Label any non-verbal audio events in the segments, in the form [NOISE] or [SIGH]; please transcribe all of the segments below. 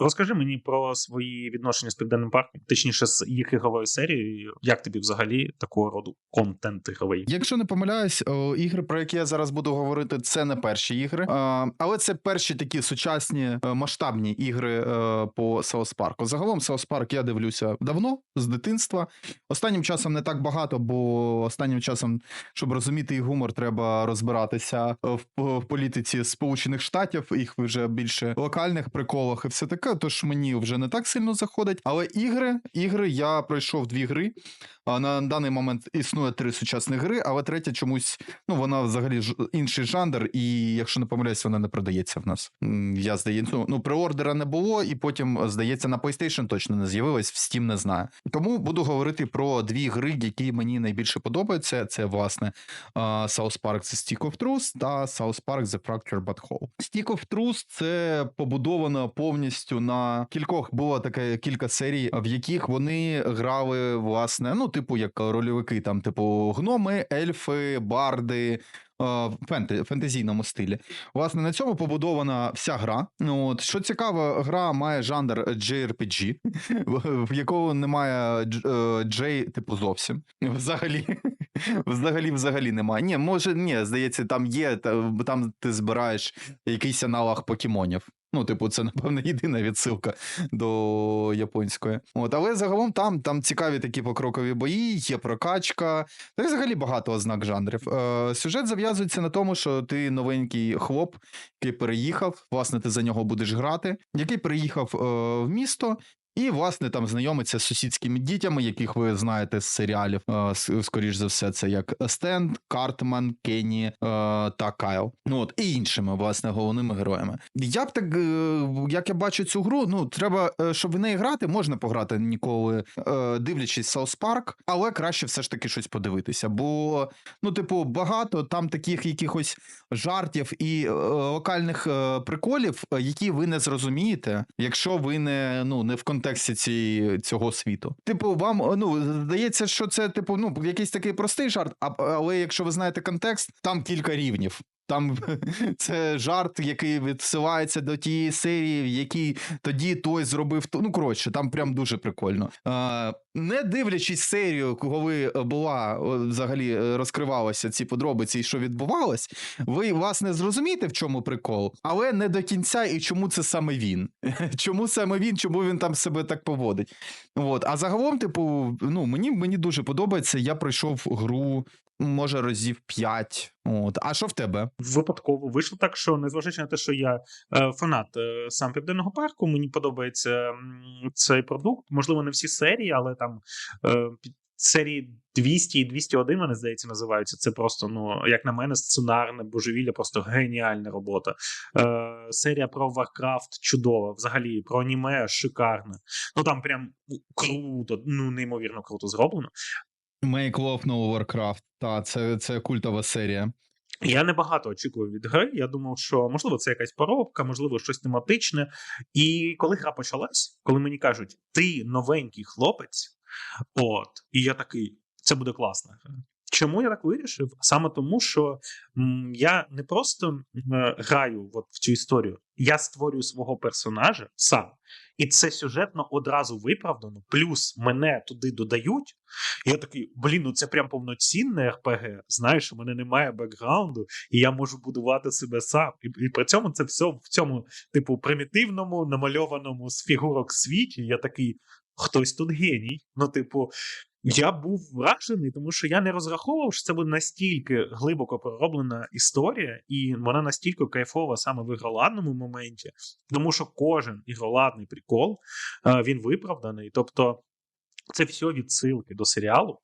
Розкажи мені про свої відношення з Південним парком, точніше з їх ігровою серією. Як тобі взагалі такого роду контент ігровий? Якщо не помиляюсь, ігри, про які я зараз буду говорити, це не перші ігри, але це перші такі сучасні е, масштабні ігри е, по Саус Парку. Загалом Саус Парк я дивлюся давно з дитинства. Останнім часом не так багато, бо останнім часом, щоб розуміти і гумор, треба розбиратися в, в політиці Сполучених Штатів, їх вже більше локальних приколах і все таке. Тож мені вже не так сильно заходить. Але ігри, ігри я пройшов дві гри. На даний момент існує три сучасні гри, але третя чомусь, ну вона взагалі ж інший жанр, і якщо не помиляюсь, вона не продається в нас. Я здається, ну, ну преордера не було, і потім, здається, на PlayStation точно не з'явилась, в Steam не знаю. Тому буду говорити про дві гри, які мені найбільше подобаються. Це власне South Park The Stick of Truth та South Park The Fractured But Whole. Stick of Truth це побудовано повністю на кількох було таке кілька серій, в яких вони грали власне, ну, типу, як рольовики, там, типу, гноми, ельфи, барди. е, В фентезійному стилі. Власне, на цьому побудована вся гра. Ну, От, що цікаво, гра має жанр JRPG, [LAUGHS] в якого немає дж- е, J, типу, зовсім. Взагалі. [LAUGHS] Взагалі, взагалі немає. Ні, може, ні, здається, там є, та- там ти збираєш якийсь аналог покемонів. Ну, типу, це, напевно, єдина відсилка до японської. От, але загалом там, там цікаві такі покрокові бої, є прокачка, та й взагалі багато ознак жанрів. Е, сюжет зав'язується на тому, що ти новенький хлоп, який переїхав, власне, ти за нього будеш грати, який переїхав е, в місто. І, власне, там знайомиться з сусідськими дітями, яких ви знаєте з серіалів. е, Скоріш за все, це як Стенд, Картман, Кенні е, та Кайл. Ну от і іншими, власне, головними героями. Я б так, е, як я бачу цю гру, ну треба, щоб в неї грати, можна пограти ніколи, дивлячись Саус Парк, але краще все ж таки щось подивитися. Бо, ну, типу, багато там таких якихось жартів і локальних приколів, які ви не зрозумієте, якщо ви не, ну, не в контексті цієї, цього світу. Типу, вам е, ну, здається, що це, типу, ну, якийсь такий простий жарт, а, але якщо ви знаєте контекст, там кілька рівнів. Там [LAUGHS] це жарт, який відсилається до тієї серії, в якій тоді той зробив. то- Ну, коротше, там прям дуже прикольно. Не дивлячись серію, коли була взагалі е, розкривалися ці подробиці і що відбувалось, ви власне зрозумієте, в чому прикол, але не до кінця і чому це саме він. [LAUGHS] Чому саме він, чому він там себе так поводить. От. А загалом, типу, ну, мені, мені дуже подобається. Я пройшов гру, може, разів 5. От. А що в тебе? Випадково вийшло так, що незважаючи на те, що я е, фанат е, сам Південного парку, мені подобається цей продукт. Можливо, не всі серії, але там е, серії 200 і 201, вони, здається, називаються. Це просто, ну, як на мене, сценарне божевілля, просто геніальна робота. Е, серія про Warcraft чудова, взагалі про аніме шикарна. Ну там прям круто, ну неймовірно круто зроблено. Make Love No Warcraft. Та, це, це культова серія. Я небагато очікую від гри. Я думав, що можливо це якась поробка, можливо, щось тематичне. І коли гра почалась, коли мені кажуть, ти новенький хлопець, от, і я такий, це буде класна гра. Чому я так вирішив? Саме тому, що я не просто е, граю от в цю історію, я створюю свого персонажа сам. І це сюжетно одразу виправдано. Плюс мене туди додають. Я такий, блін, ну це прям повноцінне РПГ. Знаєш, у мене немає бекграунду, і я можу будувати себе сам. І, і при цьому це все в цьому, типу, примітивному, намальованому з фігурок світі. Я такий, хтось тут геній. Ну, типу, я був вражений, тому що я не розраховував, що це буде настільки глибоко пророблена історія, і вона настільки кайфова саме в ігроладному моменті, тому що кожен ігроладний прикол е, він виправданий. Тобто, це все відсилки до серіалу,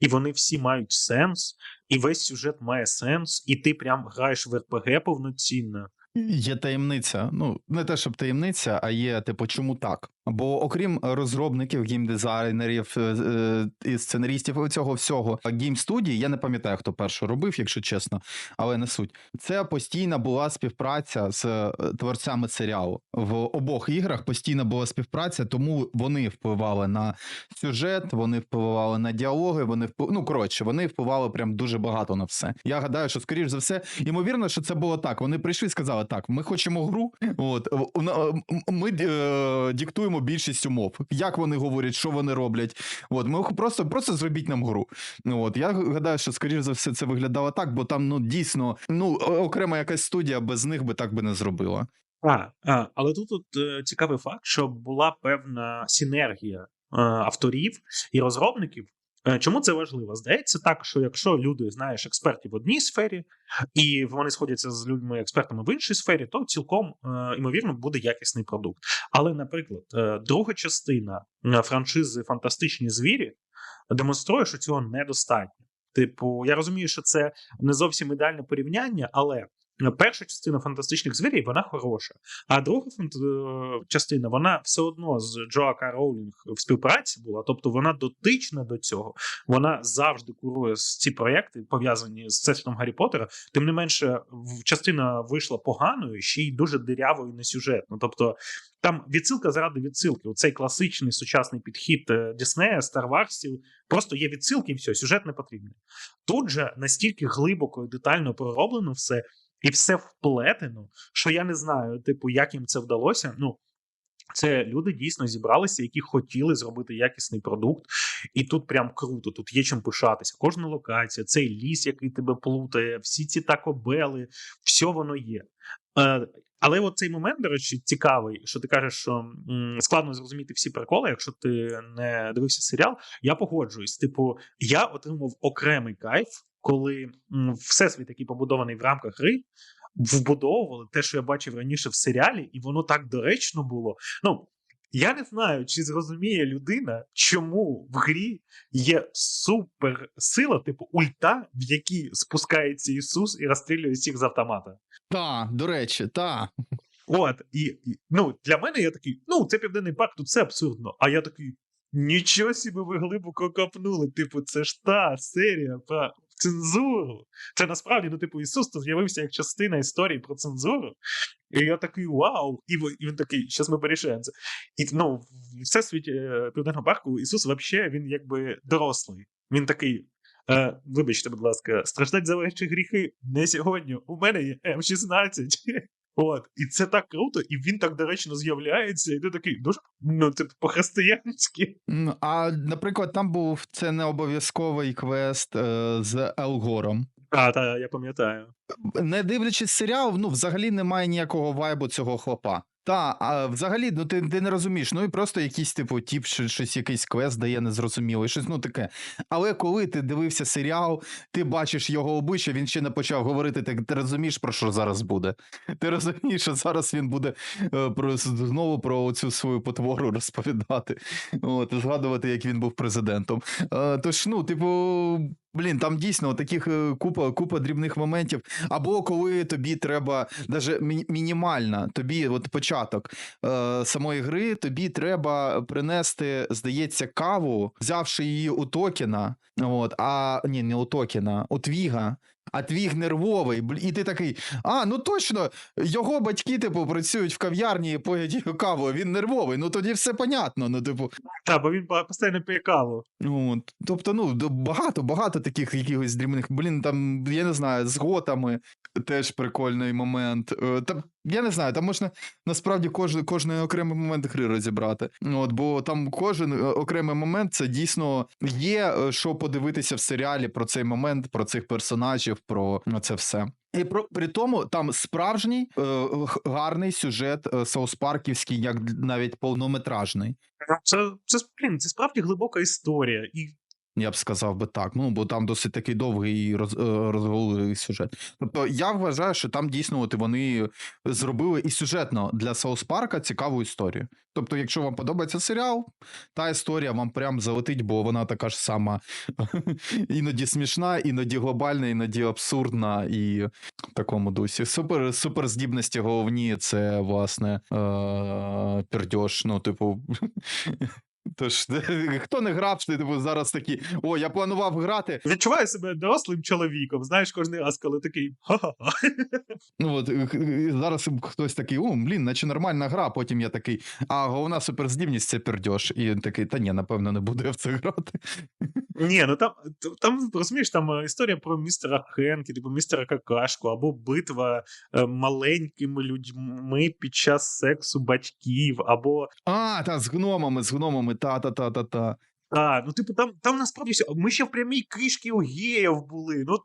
і вони всі мають сенс, і весь сюжет має сенс, і ти прям граєш в РПГ повноцінно. Є таємниця. Ну, не те, щоб таємниця, а є, типу, чому так? Бо окрім розробників, геймдизайнерів е, е, і сценаристів цього всього гейм студії, я не пам'ятаю, хто перший робив, якщо чесно, але не суть. Це постійна була співпраця з е, творцями серіалу. В обох іграх постійна була співпраця, тому вони впливали на сюжет, вони впливали на діалоги. Вони впли... ну коротше, вони впливали прям дуже багато на все. Я гадаю, що скоріш за все, ймовірно, що це було так. Вони прийшли і сказали: так, ми хочемо гру. От ми е, диктуємо більшість умов. Як вони говорять, що вони роблять. От ми просто, просто зробіть нам гру. Ну от я гадаю, що скоріш за все це виглядало так, бо там ну дійсно ну окрема якась студія без них би так би не зробила. А, а, але тут от, е, цікавий факт, що була певна синергія е, авторів і розробників. Е, Чому це важливо? Здається так, що якщо люди, знаєш, експерти в одній сфері, і вони сходяться з людьми експертами в іншій сфері, то цілком е, ймовірно буде якісний продукт. Але, наприклад, е, друга частина е, франшизи Фантастичні звірі демонструє, що цього недостатньо. Типу, я розумію, що це не зовсім ідеальне порівняння, але е, перша частина фантастичних звірів вона хороша. А друга е, частина, вона все одно з Джоака Роулінг в співпраці була, тобто вона дотична до цього. Вона завжди курує ці проекти, пов'язані з всесвітом Гаррі Поттера. Тим не менше, частина вийшла поганою, ще й дуже дирявою несюжетно. Тобто там відсилка заради відсилки. Оцей класичний сучасний підхід е, Діснея, Warsів, просто є відсилки, і все, сюжет не потрібний. Тут же настільки глибоко і детально пророблено все, і все вплетено, що я не знаю, типу, як їм це вдалося. Ну, це люди дійсно зібралися, які хотіли зробити якісний продукт, і тут прям круто. Тут є чим пишатися. Кожна локація, цей ліс, який тебе плутає, всі ці такобели, все воно є. Е, але от цей момент, до речі, цікавий, що ти кажеш, що складно зрозуміти всі приколи, якщо ти не дивився серіал. Я погоджуюсь. Типу, я отримав окремий кайф, коли всесвіт, який побудований в рамках гри, вбудовували те, що я бачив раніше в серіалі, і воно так доречно було. Ну, я не знаю, чи зрозуміє людина, чому в грі є суперсила, типу ульта, в якій спускається Ісус і розстрілює всіх з автомата. Та, до речі, та. От, і, і ну, для мене я такий, ну, це південний парк, тут це абсурдно. А я такий, нічого собі ви глибоко копнули. Типу, це ж та серія про цензуру. Це насправді, ну, типу, Ісус тут з'явився як частина історії про цензуру. І я такий вау! І, він такий, зараз ми порішаємо це. І ну, в всесвіті е, південного парку Ісус взагалі він якби дорослий. Він такий. Е, вибачте, будь ласка, страждать за ваші гріхи не сьогодні. У мене є М16. От, і це так круто, і він так доречно з'являється, і ти такий дуже ну, типу, по-християнськи. А, наприклад, там був це не обов'язковий квест е, з Елгором. А, та я пам'ятаю. Не дивлячись серіал, ну взагалі немає ніякого вайбу цього хлопа. Та, а взагалі, ну ти, ти не розумієш, ну і просто якийсь, типу, тіп, що щось якийсь квест дає незрозуміло, щось ну таке. Але коли ти дивився серіал, ти бачиш його обличчя, він ще не почав говорити, ти, ти розумієш, про що зараз буде. Ти розумієш, що зараз він буде е, про знову про цю свою потвору розповідати. От, згадувати, як він був президентом. Е, тож, ну, типу. Блін, там дійсно таких е, купа, купа дрібних моментів. Або коли тобі треба, навіть мінімально, тобі, от початок е, самої гри, тобі треба принести, здається, каву, взявши її у Токіна. От, а ні, не у токена, у Твіга. А твій нервовий, і ти такий, а, ну точно, його батьки, типу, працюють в кав'ярні і поять каву, він нервовий. Ну тоді все понятно. Ну, типу, Так, бо він по- постійно п'є каву. Ну, тобто, ну, багато, багато таких якихось дрібних, блін, там, я не знаю, з готами теж прикольний момент. Е, Там, я не знаю, там можна насправді кожен, кожний окремий момент гри розібрати. Ну, От, бо там кожен е, окремий момент це дійсно є, е, що подивитися в серіалі про цей момент, про цих персонажів, про це все. І про при тому там справжній е, гарний сюжет е, Саус-Парківський, як навіть повнометражний. Це, це, блін, це справді глибока історія. І Я б сказав би так. Ну, бо там досить такий довгий і роз, е, сюжет. Тобто, я вважаю, що там дійсно от вони зробили і сюжетно для Саус Парка цікаву історію. Тобто, якщо вам подобається серіал, та історія вам прям залетить, бо вона така ж сама [LAUGHS] іноді смішна, іноді глобальна, іноді абсурдна і в такому дусі. Супер, суперздібності головні це, власне, е- пердьош. Ну, типу. [LAUGHS] Тож, [LAUGHS] хто не грав, що, типу, зараз такі, о, я планував грати. Відчуваю себе дорослим чоловіком. Знаєш, кожен раз, коли такий ха-ха-ха. Ну от зараз хтось такий, о, блін, наче нормальна гра. Потім я такий, а головна суперздібність це пердьош. І він такий, та ні, напевно, не буду я в це грати. Ні, ну там, там розумієш, там е, історія про містера Хенкі, типу містера Какашку, або битва е, маленькими людьми під час сексу батьків, або А, та з гномами, з гномами, та-та-та-та-та. А, ну типу, там, там насправді все. Ми ще в прямій кришки у геїв були. Ну,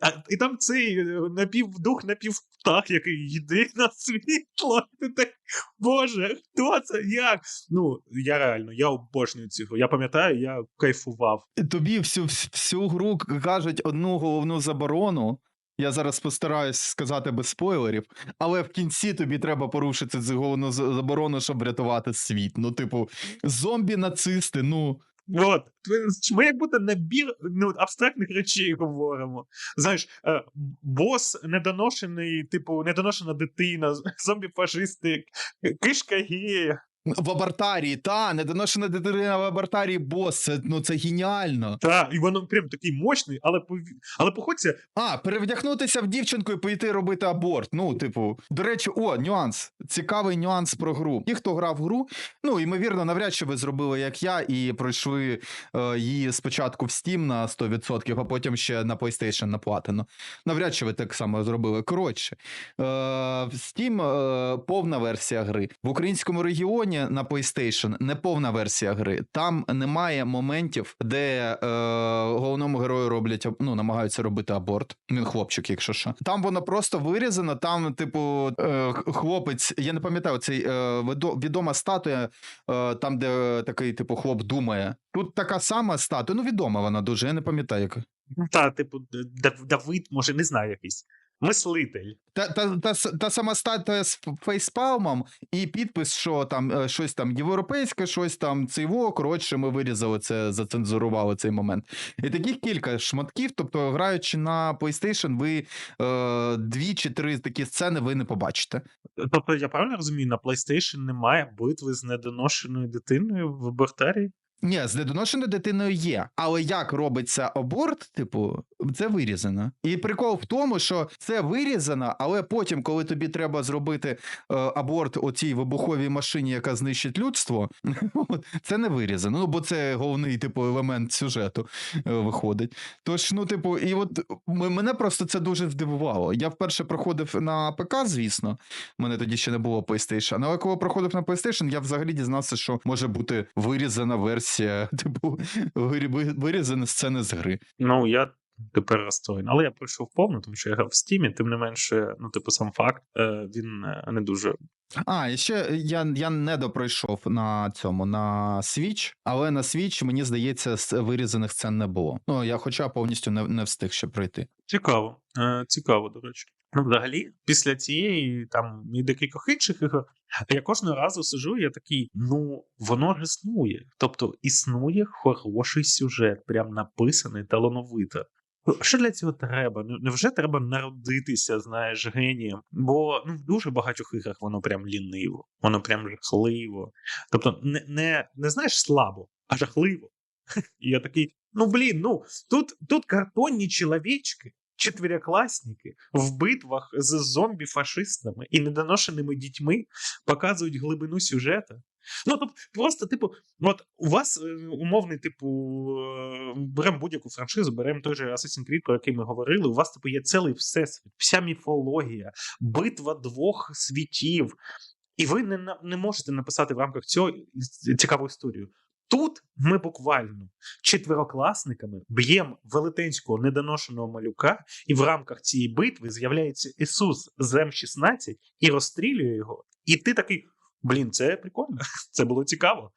а, і там цей е, напівдух, напівптах, який йде [LAUGHS] на світло. Ти так, Боже, хто це? Як? Ну, я реально, я обожнюю цю гру. Я пам'ятаю, я кайфував. Тобі всю, всю гру кажуть одну головну заборону. Я зараз постараюсь сказати без спойлерів, але в кінці тобі треба порушити цю заборону, щоб врятувати світ. Ну, типу, зомбі-нацисти, ну. От, ми як будто набір ну, абстрактних речей говоримо. Знаєш, е, бос недоношений, типу, недоношена дитина, зомбі-фашисти, кишка гея. В абортарії, та, недоношена дитина в абортарії бос, це, ну це геніально. Та, і воно прям такий мощний, але але походься, А, перевдягнутися в дівчинку і пойти робити аборт. Ну, типу, до речі, о, нюанс. Цікавий нюанс про гру. Ті, хто грав в гру, ну ймовірно, навряд чи ви зробили, як я, і пройшли е, її спочатку в Steam на 100%, а потім ще на PlayStation на платину. Навряд чи ви так само зробили. Коротше, е, в Steam е, повна версія гри. В українському регіоні на PlayStation не повна версія гри. Там немає моментів, де е, головному герою роблять ну, намагаються робити аборт. Він хлопчик, якщо що. Там воно просто вирізано. Там, типу, е, хлопець, я не пам'ятаю, цей е, відома статуя, е, там, де такий, типу, хлоп думає. Тут така сама статуя. Ну, відома вона дуже, я не пам'ятаю, яка. та, типу, Давид, може, не знаю якийсь. Мислитель. Та, та, та, та сама статуя з фейспалмом і підпис, що там е, щось там європейське, щось там цейво. Коротше, ми вирізали це, зацензурували цей момент. І таких кілька шматків. Тобто, граючи на PlayStation, ви е, дві чи три такі сцени ви не побачите. Тобто, я правильно розумію, на PlayStation немає битви з недоношеною дитиною в Бортарі? Ні, з недоношеною дитиною є. Але як робиться аборт, типу, це вирізано. І прикол в тому, що це вирізано, але потім, коли тобі треба зробити е, аборт оцій вибуховій машині, яка знищить людство, [LAUGHS] це не вирізано. Ну, бо це головний, типу, елемент сюжету е, виходить. Тож, ну, типу, і от мене просто це дуже здивувало. Я вперше проходив на ПК, звісно. Мене тоді ще не було PlayStation. Але коли проходив на PlayStation, я взагалі дізнався, що може бути вирізана версія, [LAUGHS] типу, вирі- ви- вирізані сцени з гри. Ну, я тепер розстроєний. Але я пройшов повну, тому що я грав в Стімі, тим не менше, ну, типу, сам факт, е, він е, не дуже. А, і ще я, я не допройшов на цьому на Switch, але на Switch, мені здається, вирізаних сцен не було. Ну, я хоча повністю не, не встиг ще пройти. Цікаво. Е, цікаво, до речі. Ну, взагалі, після цієї там і декількох інших ігор, я кожного разу сиджу, і я такий, ну, воно ж існує. Тобто існує хороший сюжет, прям написаний талановито. Що для цього треба? Ну, невже треба народитися, знаєш, генієм? Бо ну, в дуже багатьох іграх воно прям ліниво, воно прям жахливо. Тобто, не, не, не знаєш слабо, а жахливо. [LAUGHS] І я такий: ну блін, ну тут, тут картонні чоловічки, четверокласники в битвах з зомбі-фашистами і недоношеними дітьми показують глибину сюжету. Ну, тобто, просто, типу, от у вас е, умовний, типу, е, беремо будь-яку франшизу, беремо той же Assassin's Creed, про який ми говорили. У вас, типу, є цілий всесвіт, вся міфологія, битва двох світів. І ви не, не можете написати в рамках цього цікаву історію. Тут ми буквально четверокласниками б'ємо велетенського недоношеного малюка, і в рамках цієї битви з'являється Ісус з М16 і розстрілює його. І ти такий: блін, це прикольно, [LAUGHS] це було цікаво.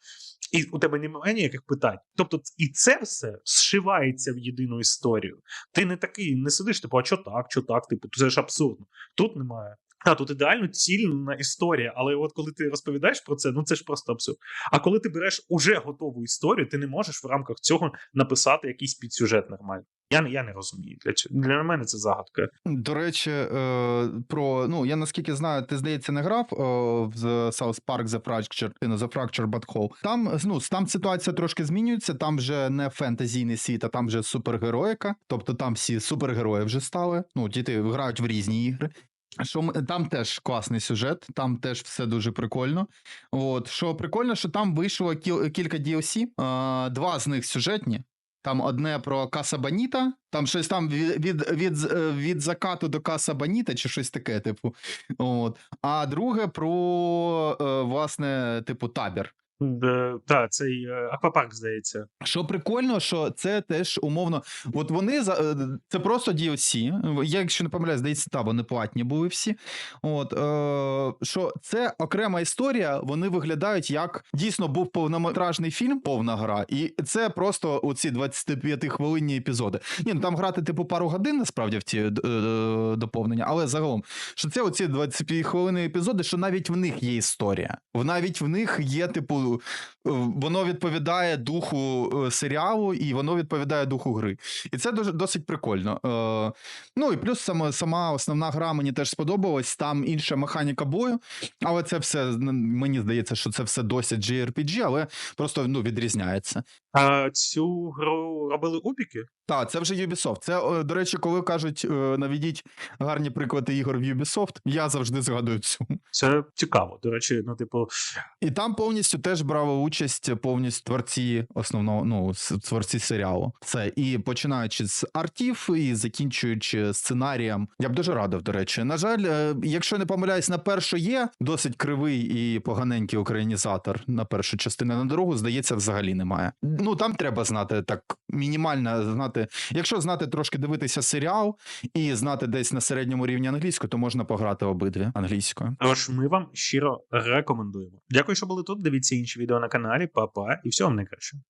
І у тебе немає ніяких питань. Тобто, і це все зшивається в єдину історію. Ти не такий, не сидиш, типу, а що так, що так, типу, це ж абсурдно. Тут немає. А тут ідеально цільна історія, але от коли ти розповідаєш про це, ну це ж просто абсурд. А коли ти береш уже готову історію, ти не можеш в рамках цього написати якийсь підсюжет нормальний. Я не я не розумію. Для чого. Для мене це загадка. До речі, е, про ну я наскільки знаю, ти здається не грав е, в South Park The Fracture, ну, The Fracture But Whole. Там ну там ситуація трошки змінюється. Там вже не фентезійний світ, а там вже супергероїка. Тобто там всі супергерої вже стали. Ну діти грають в різні ігри. Що там теж класний сюжет, там теж все дуже прикольно. От що прикольно, що там вийшло кілька DLC, два з них сюжетні. Там одне про Каса Баніта, там щось там від, від, від, е, від закату до Каса Баніта, чи щось таке, типу. От. А друге про, е, власне, типу, табір. Так, цей е, аквапарк, здається. Що прикольно, що це теж умовно. От вони за е, це просто DLC. Я, якщо не помиляюсь, здається, та вони платні були всі. От е, що це окрема історія. Вони виглядають як дійсно був повнометражний фільм, повна гра, і це просто оці 25 хвилинні епізоди. Ні, ну там грати типу пару годин насправді в ці е, е, доповнення, але загалом, що це оці 25 хвилинні епізоди, що навіть в них є історія. Навіть в них є, типу, воно відповідає духу е, серіалу, і воно відповідає духу гри. І це дуже досить прикольно. Е, ну і плюс сама, сама основна гра мені теж сподобалась. Там інша механіка бою, але це все мені здається, що це все досить JRPG, але просто ну, відрізняється. А цю гру робили Убіки? Так, це вже Ubisoft. Це, е, до речі, коли кажуть, е, наведіть гарні приклади ігор в Ubisoft, я завжди згадую цю. Це цікаво. До речі, ну, типу, І там повністю теж брали участь повністю творці основного, ну, творці серіалу. Це і починаючи з артів, і закінчуючи сценарієм. Я б дуже радив, до речі. На жаль, е, якщо не помиляюсь, на першу є досить кривий і поганенький українізатор на першу частину. На другу, здається, взагалі немає. Ну там треба знати так мінімально знати. Якщо знати трошки дивитися серіал і знати десь на середньому рівні англійську, то можна пограти обидві англійською. тож ми вам щиро рекомендуємо. Дякую, що були тут. Дивіться інші відео на каналі. Па-па і всього вам найкращого.